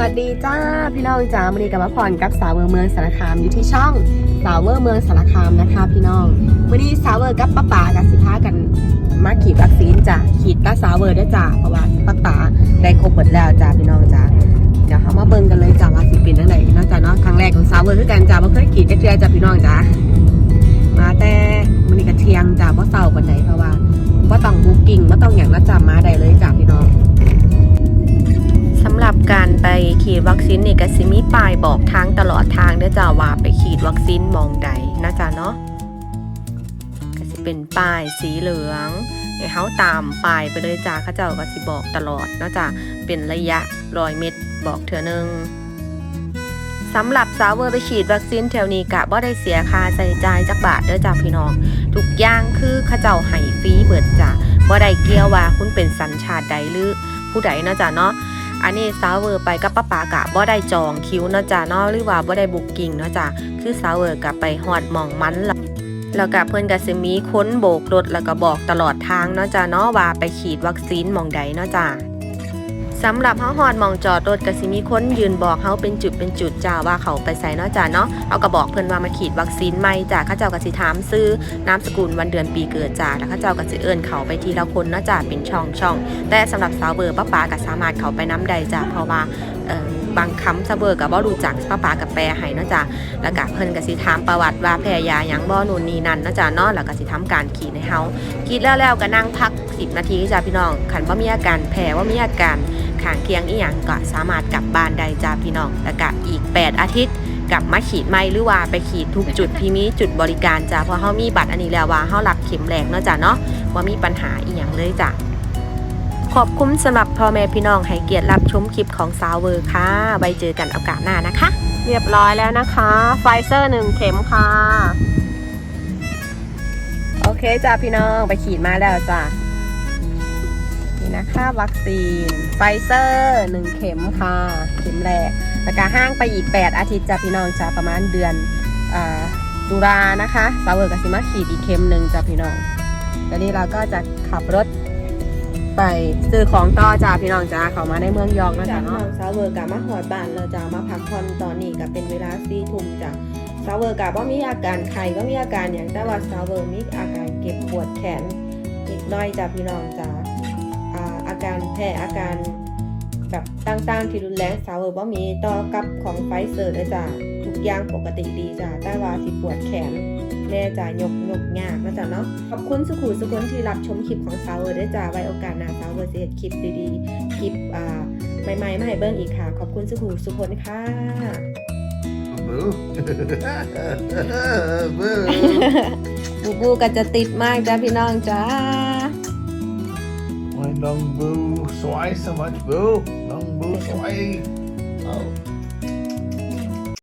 วัสดีจ้าพี่น้องจ้าวันนี้กับมาพรกับสาวเวอร์เมืองสารคามอยู่ที่ช่องสาวเวอร์เมืองสารคามนะคะ พี่น้องวันนี้สาวเวอร์กับป้าป๋ากับสิพากันมาขีดวัคซีนจ้ะขีดกับสาวเวอร์ด้วยจ้าเพราะว่าป้าป๋าได้ครบหมดแล้วจ้าพี่น้องจ้าเดี๋ยวเขามาเบิ่งกันเลยจ้าว่าสิเป็นจังไดเนาะจ้าเนาะครั้งแรกของสาวเวอร์คือกันจ้าบ่เคยขีดกระเทือจ้าพี่น้องจ้ามาแต่วันนี้กระเทียงจ้าบ่เศร้าปานใดเพราะว่าบ่ต้องบุ๊กิ้งบ่ต้องหยังนะจ้ามาได้เลยจ้าพี่ ซีนนี่ก็สิมีป้ายบอกทางตลอดทางเด้อจ้าว่าไปฉีดวัคซีนมองใดนะจ๊ะเนาะก็สิเป็นป้ายสีเหลืองให้เฮาตามป้ายไปเลยจ้าเขาเจ้าก็สิบอกตลอดเนะจ้ะเป็นระยะร้อยเมตรบอกเถื่อนึงสำหรับสาวเวอร์ไปฉีดวัคซีนแถวนี้กะบ่ได้เสียค่าใช้จ่ายจักบาทเด้อจ้าพี่น้อง ทุกอย่างคือเขาเจ้าให้ฟรีเบิดจ้ะบ่ได้เกี่ยวว่าคุณเป็นสัญชาติใดหรือผู้ใดเนะจ้ะเนาะ อันนี้สาวเวอร์ไปกับป้าปากะบ่ได้จองคิวเนาะจ้ะเนาะหรือว่าบ่ได้บุกกิ่งเนาะจ้ะคือสาวเวอร์กะไปหอดมองมันละแล้วก็เพื่อนกับซิมีค้นโบกรถแล้วก็บอกตลอดทางเนาะจ้ะเนาะว่าไปฉีดวัคซีนมองใดเนาะจ้ะ สำหรับเฮาฮอดมองจอดรถก็สิมีคนยืนบอกเฮาเป็นจุดเป็นจุดจ้าว่าเขาไปใส่เนาะจ้ะเนาะเอาก็บอกเพิ่นว่ามาฉีดวัคซีนใหม่จ้ะเขาเจ้าก็สิถามซื้อนามสกุลวันเดือนปีเกิดจ้ะแล้วเขาเจ้าก็สิเอิ้นเขาไปทีละคนเนาะจ้ะเป็นช่องช่องแต่สำหรับสาวเบอร์ป้าปาก็สามารถเขาไปน้ำใดจ้ะเพราะว่าเอ่อบางคำสาวเบอร์กับบ่รู้จักป้าปากับแปลให้เนาะจ้ะแล้วก็เพิ่นก็สิถามประวัติว่าแพ้ยาหยังบ่นู่นนี่นั่นเนาะจ้ะเนาะแล้วก็สิทำการขีดให้เฮาขีดแล้วแล้วก็นั่งพัก 10 นาทีจ้ะพี่น้องคันบ่มีอาการแพ้ว่ามีอาการ ข้างเคียงอีหยังก็สามารถกลับบ้านได้จ้ะพี่น้องแล้วก็อีก 8 อาทิตย์กลับมาขีดไม่หรือว่าไปขีดทุกจุดที่มีจุดบริการจ้ะเพราะเฮามีบัตรอันนี้แล้วว่าเฮารับเข็มแรกเนาะจ้ะเนาะว่ามีปัญหาอีหยังเลยจ้ะขอบคุณสำหรับพ่อแม่พี่น้องให้เกียรติรับชมคลิปของสาวเวอร์ค่ะไว้เจอกันโอกาสหน้านะคะ เรียบร้อยแล้วนะคะ ไฟเซอร์หนึ่งเข็มค่ะ โอเคจ้าพี่น้องไปขีดมาแล้วจ้า นี่นะคะ วัคซีน ไฟเซอร์หนึ่งเข็มค่ะ เข็มแรกแล้วก็ห้างไปอีก 8 อาทิตย์จ้าพี่น้องจ้าประมาณเดือนอาตุลานะคะซาวเวอร์กับซิมาขีดอีกเข็มหนึ่งจ้าพี่น้องตอนนี้เราก็จะขับรถไปซื้อของต่อจ้าพี่น้องจ้าเขามาในเมืองยองนะจาจ๊ะกน้อเนาะงสาวเวอร์กับมาหอดบ้านเราจะมาพักผ่อนตอนนี้ก็เป็นเวลาสี่ทุ่มจ้ะสาวเวอร์กับว่ามีอาการไข้ก็มีอาการอย่างแต่ว่าสาวเวอร์มีอาการเก็บปวดแขนนิดหน้อยจ้ะพี่น้องจ้ะอ่าอา การแพ้อาการแบบต่างๆ ที่รุนแรงสาวเวอร์ว่ามีต่อกับของไฟเซอร์เลยจ้ะทุกอย่างปกติดีจ้ะแต่ว่าที่ปวดแขนแม่จ่ายกยกยากนะจ๊ะเนาะขอบคุณสุขุสุคนที่รับชมคลิปของสาวเวอร์ด้วยจ้าไว้โอกาสหน้าสาวเวอร์จะเฮ็ดคลิปดีๆคลิปอ่าใหม่ๆมาให้เบิ้งอีกค่ะ ขอบคุณสุขุสุคนค่ะ Boo. Boo. บูบูก็จะติดมากจ้าพี่น้องจ้า Long boo? Swai so much boo. Long boo swai. Oh.